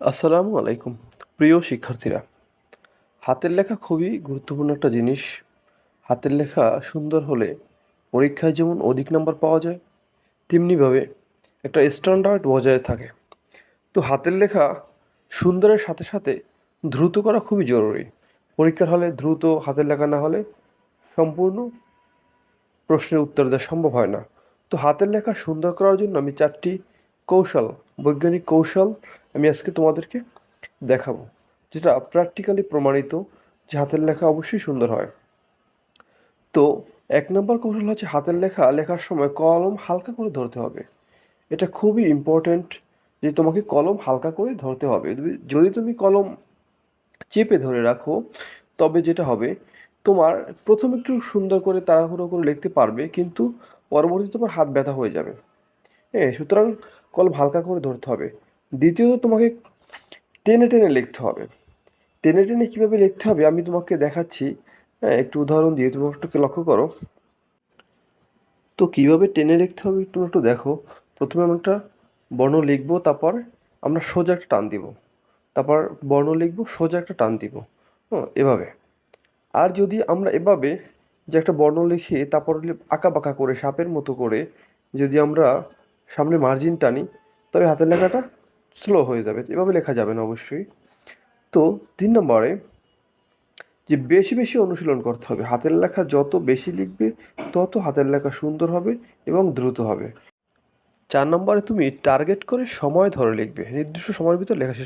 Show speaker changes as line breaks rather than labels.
আসসালামু আলাইকুম। প্রিয় শিক্ষার্থীরা, হাতের লেখা খুবই গুরুত্বপূর্ণ একটা জিনিস। হাতের লেখা সুন্দর হলে পরীক্ষায় যেমন অধিক নাম্বার পাওয়া যায়, তেমনিভাবে একটা স্ট্যান্ডার্ড বজায় থাকে। তো হাতের লেখা সুন্দরের সাথে সাথে দ্রুত করা খুবই জরুরি। পরীক্ষার হলে দ্রুত হাতের লেখা না হলে সম্পূর্ণ প্রশ্নের উত্তর দেওয়া সম্ভব হয় না। তো হাতের লেখা সুন্দর করার জন্য আমি চারটি কৌশল, বৈজ্ঞানিক কৌশল আমি আজকে তোমাদেরকে দেখাবো, যেটা প্র্যাকটিক্যালি প্রমাণিত, যে হাতের লেখা অবশ্যই সুন্দর হয়। তো, এক নম্বর কৌশল হচ্ছে হাতের লেখা, লেখার সময় কলম হালকা করে ধরতে হবে। এটা খুবই ইম্পর্ট্যান্ট যে তোমাকে কলম হালকা করে ধরতে হবে। যদি- তুমি কলম চেপে ধরে রাখো, তবে যেটা হবে, তোমার প্রথম একটু সুন্দর করে তাড়াহুড়ো করে লিখতে পারবে, কিন্তু পরবর্তীতে তোমার হাত ব্যথা হয়ে যাবে। হ্যাঁ সুতরাং কলম হালকা করে ধরতে হবে। দ্বিতীয়ত তোমাকে টেনে টেনে লিখতে হবে। টেনে টেনে কীভাবে লিখতে হবে আমি তোমাকে দেখাচ্ছি। হ্যাঁ একটু উদাহরণ দিয়ে তুমি একটু লক্ষ্য করো। তো কীভাবে টেনে লিখতে হবে একটু একটু দেখো। প্রথমে আমরা একটা বর্ণ লিখব, তারপর আমরা সোজা একটা টান দিব। তারপর বর্ণ লিখব, সোজা একটা টান দিব। হ্যাঁ এভাবে। আর যদি আমরা এভাবে যে একটা বর্ণ লিখে, তারপর আঁকা বাঁকা করে, সাপের মতো করে যদি আমরা সামনে মার্জিন টানি, তবে হাতের লেখাটা স্লো হয়ে যাবে, এভাবে লেখা যাবে না অবশ্যই। তো তিন নম্বরে, যে বেশি বেশি অনুশীলন করতে হবে। হাতের লেখা যত বেশি লিখবে, তত হাতের লেখা সুন্দর হবে এবং দ্রুত হবে। চার নম্বরে তুমি টার্গেট করে সময় ধরে লিখবে। নির্দিষ্ট সময়ের ভিতরে লেখা শেষ